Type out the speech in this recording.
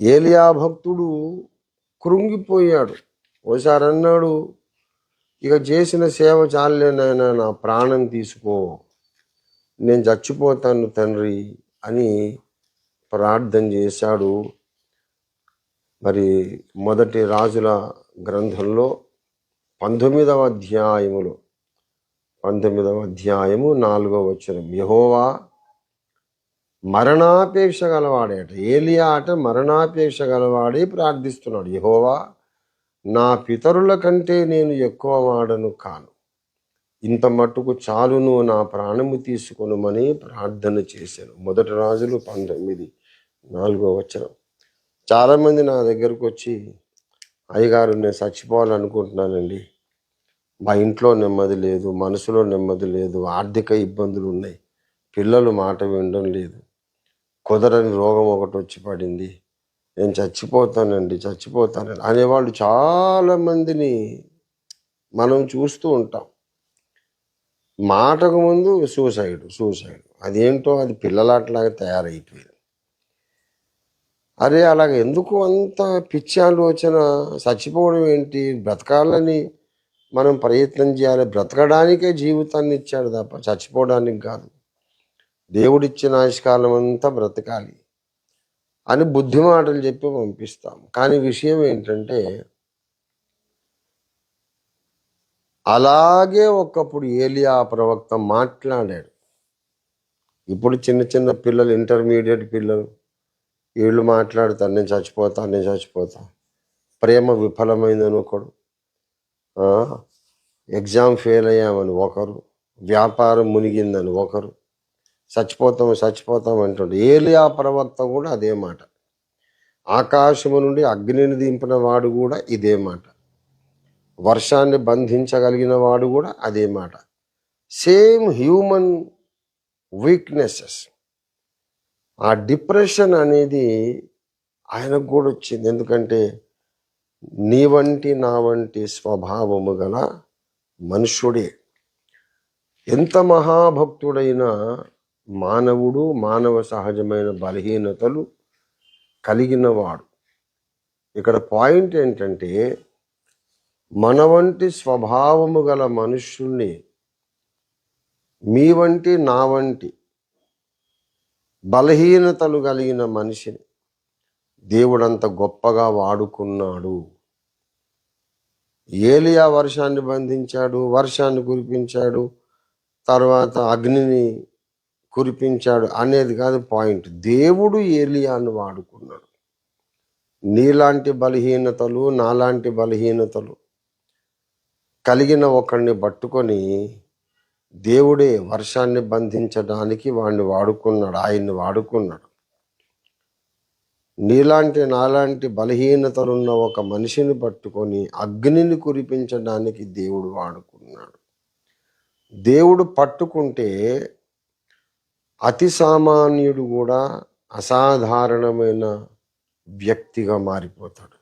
ఏలియా భక్తుడు కృంగిపోయాడు. ఓసారి అన్నాడు ఇక చేసిన సేవ చాలేనైనా నా ప్రాణం తీసుకో. నేను చచ్చిపోతాను తండ్రి అని ప్రార్థన చేశాడు. మరి మొదటి రాజుల గ్రంథంలో పంతొమ్మిదవ అధ్యాయములో పంతొమ్మిదవ అధ్యాయము నాలుగవ వచనం. యహోవా మరణాపేక్ష గలవాడేట. ఏలియా అట మరణాపేక్ష గలవాడే ప్రార్థిస్తున్నాడు. యహోవా నా పితరుల కంటే నేను ఎక్కువ వాడను కాను. ఇంత మట్టుకు చాలును నా ప్రాణము తీసుకొనుమని ప్రార్థన చేశాను. మొదటి రాజులు పంతొమ్మిది నాలుగో వచనం. చాలామంది నా దగ్గరకు వచ్చి అయ్యగారు నేను చచ్చిపోవాలనుకుంటున్నానండి. మా ఇంట్లో నెమ్మది లేదు మనసులో నెమ్మది లేదు ఆర్థిక ఇబ్బందులు ఉన్నాయి. పిల్లలు మాట వినడం లేదు. కుదరని రోగం ఒకటి వచ్చి పడింది. నేను చచ్చిపోతానండి చచ్చిపోతానండి అనేవాళ్ళు చాలా మందిని మనం చూస్తూ ఉంటాం. మాటకు ముందు సూసైడ్ సూసైడ్. అదేంటో అది పిల్లలాట్లాగా తయారైపోయింది. అరే అలాగ ఎందుకు అంత పిచ్చి ఆలోచన? చచ్చిపోవడం ఏంటి? బ్రతకాలని మనం ప్రయత్నం చేయాలి. బ్రతకడానికే జీవితాన్ని ఇచ్చాడు తప్ప చచ్చిపోవడానికి కాదు. దేవుడిచ్చిన ఆయుష్కాలం అంతా బ్రతకాలి అని బుద్ధి మాటలు చెప్పి పంపిస్తాం. కానీ విషయం ఏంటంటే అలాగే ఒకప్పుడు ఏలియా ప్రవక్త మాట్లాడాడు. ఇప్పుడు చిన్న చిన్న పిల్లలు ఇంటర్మీడియట్ పిల్లలు వీళ్ళు మాట్లాడుతారు నేను చచ్చిపోతా నేను చచ్చిపోతా. ప్రేమ విఫలమైందని ఒకడు. ఎగ్జామ్ ఫెయిల్ అయ్యామని ఒకరు. వ్యాపారం మునిగిందని ఒకరు. చచ్చిపోతాం చచ్చిపోతాం అంటుండే. ఏలియా ప్రవక్త కూడా అదే మాట. ఆకాశము నుండి అగ్నిని దింపిన వాడు కూడా ఇదే మాట. వర్షాన్ని బంధించగలిగిన వాడు కూడా అదే మాట. సేమ్ హ్యూమన్ వీక్నెసెస్ ఆ డిప్రెషన్ అనేది ఆయనకు కూడా వచ్చింది. ఎందుకంటే నీ వంటి నా వంటి స్వభావము గల మనుష్యుడే. ఎంత మహాభక్తుడైనా మానవుడు మానవ సహజమైన బలహీనతలు కలిగినవాడు. ఇక్కడ పాయింట్ ఏంటంటే మన వంటి స్వభావము గల మనుష్యుణ్ణి మీ వంటి నా వంటి బలహీనతలు కలిగిన మనిషిని దేవుడంత గొప్పగా వాడుకున్నాడు. ఏలియా వర్షాన్ని బంధించాడు వర్షాన్ని కురిపించాడు తర్వాత అగ్నిని కురిపించాడు అనేది కాదు పాయింట్. దేవుడు ఏలియాను వాడుకున్నాడు. నీలాంటి బలహీనతలు నాలాంటి బలహీనతలు కలిగిన ఒకడిని పట్టుకొని దేవుడే వర్షాన్ని బంధించడానికి వాడిని వాడుకున్నాడు ఆయన్ని వాడుకున్నాడు. నీలాంటి నాలాంటి బలహీనతలున్న ఒక మనిషిని పట్టుకొని అగ్నిని కురిపించడానికి దేవుడు వాడుకున్నాడు. దేవుడు పట్టుకుంటే అతి సామాన్యుడు కూడా అసాధారణమైన వ్యక్తిగా మారిపోతాడు.